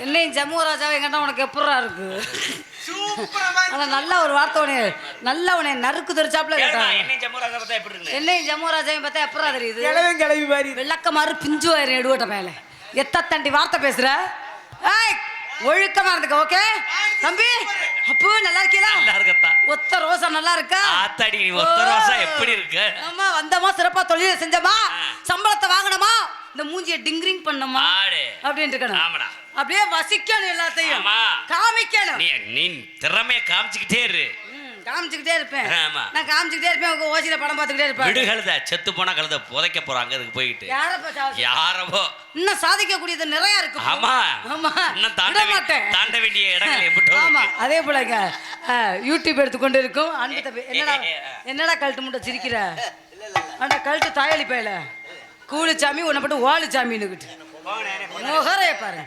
என்னையும் ஜம்மு ராஜாவை எங்கிட்ட உனக்கு எப்படா இருக்கு? ஆனா நல்ல ஒரு வார்த்தை உனே நல்ல உன்னை நறுக்கு தெரிச்சாப்புல கேட்டான் என்னையும் இருக்கு ஜம்மு ராஜாவையும் பார்த்தா எப்படா தெரியுது? கிளவி மாதிரி. விளக்கமாறு பிஞ்சு வயிறு எடுவட்ட மேல. எத்த தண்டி வார்த்தை பேசுற? ஏய் ஒழுக்கமா இருந்துக்க ஓகே? தம்பி அப்பு நல்லா இருக்கீங்களா நல்லா இருக்கத்தா. ஒத்த ரோசா நல்லா இருக்கா? ஆத்தாடி நீ ஒத்த ரோசா எப்படி இருக்கு? ஆமா வந்தமா சிறப்பா தொழிலை செஞ்சோமா? சம்பளத்தை வாங்கினோமா? இந்த மூஞ்சிய டிங்கிரிங் பண்ணோமா? அப்படின்ட்டு இருக்கணும். ஆமாடா. அப்படியே வசிக்கணும் எல்லாத்தையும். காமிக்கணும். நீ திறமைய காமிச்சுக்கிட்டே இரு. காமிச்சுக்கிட்டே இருப்பேன். ஆமா. நான் காமிச்சுக்கிட்டே இருப்பேன் உங்க ஓசியில படம் பார்த்துக்கிட்டே இருப்பேன். விடு கழுத செத்து போனா கழுத புதைக்க போறாங்க அதுக்கு போயிட்டு. யாரவோ. இன்னும் சாதிக்கக்கூடியது நிறைய இருக்கு. ஆமா. ஆமா. இன்னும் தாண்ட மாட்டேன். தாண்ட வேண்டிய இடங்கள் எப்படி ஆமா. அதே போலங்க. யூடியூப் எடுத்துக்கொண்டு இருக்கும். அன்பு தம்பி என்னடா என்னடா கழட்டு முட்டை சிரிக்கிற? ஆண்டா கழட்டு தாயலி பயல கூலு சாமி உன்னை போட்டு ஓலு சாமின்னுக்கிட்டு முகரைய பாருங்க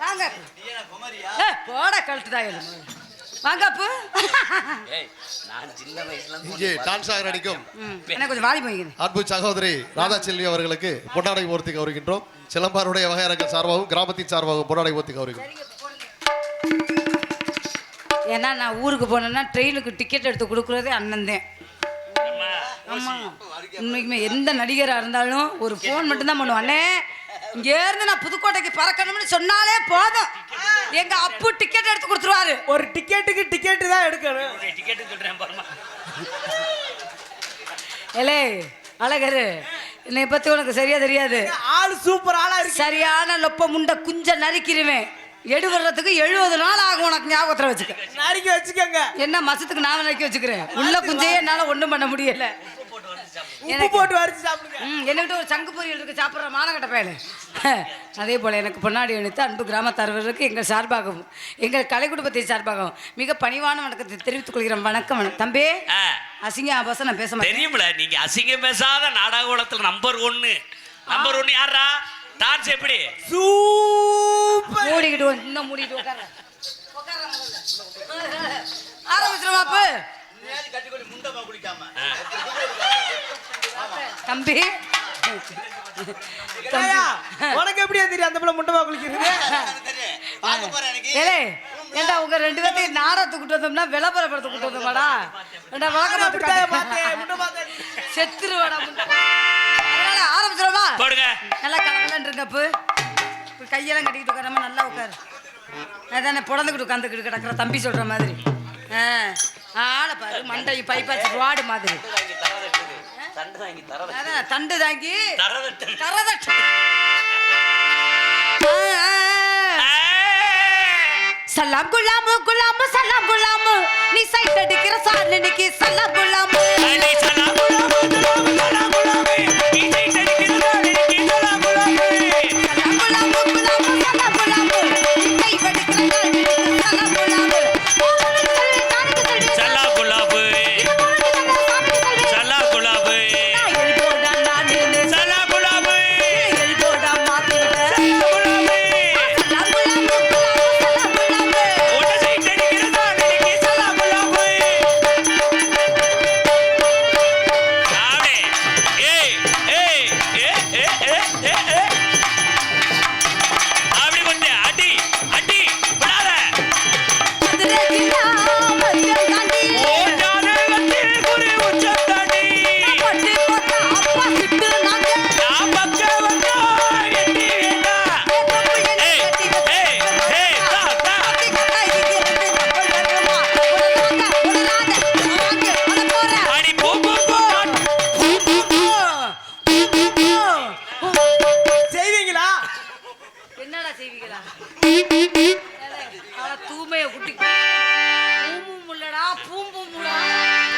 வாங்க. போடா கழட்டு தாயலி வாங்க அப்பு. நான் சின்ன வயசுல இருந்து இங்கே டான்ஸ் ஆக நடிக்கும் ம், எனக்கு கொஞ்சம் வாலி போய்க்குது அன்பு சகோதரி ராதா செல்வி அவர்களுக்கு பொன்னாடை மூர்த்தி கௌரிக்கின்றோம் சிலம்பாருடைய வகையரங்கள் சார்பாகவும் கிராமத்தின் சார்பாகவும் பொன்னாடை மூர்த்தி கௌரிக்கிறோம் ஏன்னா நான் ஊருக்கு போனேன்னா ட்ரெயினுக்கு டிக்கெட் எடுத்து கொடுக்குறதே அண்ணன் தான். ஆமா. உண்மைக்குமே எந்த நடிகராக இருந்தாலும் ஒரு ஃபோன் மட்டும்தான் பண்ணுவோம் அண்ணே இங்கேருந்து நான் புதுக்கோட்டைக்கு பறக்கணும்னு சொன்னாலே போதும். எங்க அப்பு டிக்கெட் எடுத்து கொடுத்துருவாரு. ஒரு டிக்கெட்டுக்கு டிக்கெட்டு தான் எடுக்கணும். டிக்கெட் சொல்றேன் பாருமா. ஏலே அழகரு என்னை பத்தி உனக்கு சரியா தெரியாது. ஆள் சூப்பர் ஆளா இருக்கு. சரியான லொப்ப முண்டை குஞ்ச நறுக்கிடுவேன். எடு வர்றதுக்கு எழுபது நாள் ஆகும் உனக்கு ஞாபகத்தில் வச்சுக்க. நறுக்கி வச்சுக்கோங்க. என்ன மசத்துக்கு நான் நறுக்கி வச்சுக்கிறேன்? உள்ள குஞ்சையே என்னால ஒண்ணும் பண்ண முடியல. உப்பு போட்டு வரைச்சு சாப்பிடுங்க. ம் என்னகிட்ட ஒரு சங்கு பொரியல் இருக்கு சாப்பிட்ற மானகட்ட பயலு அதே போல் எனக்கு பொன்னாடி அணித்து அன்பு கிராமத்தார்வர்களுக்கு எங்கள் சார்பாகவும் எங்கள் கலை குடும்பத்தை சார்பாகவும் மிக பணிவான வணக்கத்தை தெரிவித்துக் கொள்கிறேன். வணக்கம். தம்பி அசிங்க ஆபாசம் நான் பேச மாட்டேன். தெரியுமில நீங்க அசிங்கம் பேசாத நாடக உலகத்துல நம்பர் ஒன்னு நம்பர் ஒன்னு யாரா டான்ஸ் எப்படி? சூப்பர் மூடிக்கிட்டு வந்து- இன்னும் மூடிட்டு உட்கார ஆரம்பிச்சிருவா அப்பு தம்பி. உனக்கு எப்படியா தெரியும் அந்த பிள்ளை முண்டமா குளிக்கிறது? ஏண்டா உங்க ரெண்டு பேர்த்தையும் நாடகத்துக்கு கூட்டு வந்தோம்னா விளம்பரப்படுத்த கூட்டு வந்தோமாடா? ஏண்டா பார்த்தேன். செத்துருவாடா முண்டை. அதனால ஆரம்பிச்சிருவா போடுங்க. நல்லா கலகலன்னு இருக்க அப்பு இப்ப கையெல்லாம் கட்டிக்கிட்டு உட்காராம நல்லா உட்காரு. அதானே புடந்துக்கிட்டு உட்காந்துக்கிட்டு கிடக்குற தம்பி சொல்ற மாதிரி. ஆ ஆளை பாரு மண்டை பைப்பாச்சு வாடு மாதிரி. தண்டு வாங்கி தரது தண்டு தாங்கி தரதட்டு கரதட்டு ஆ, ஆ. சலாம் குலாமு குலாமு சலாம் குலாமு.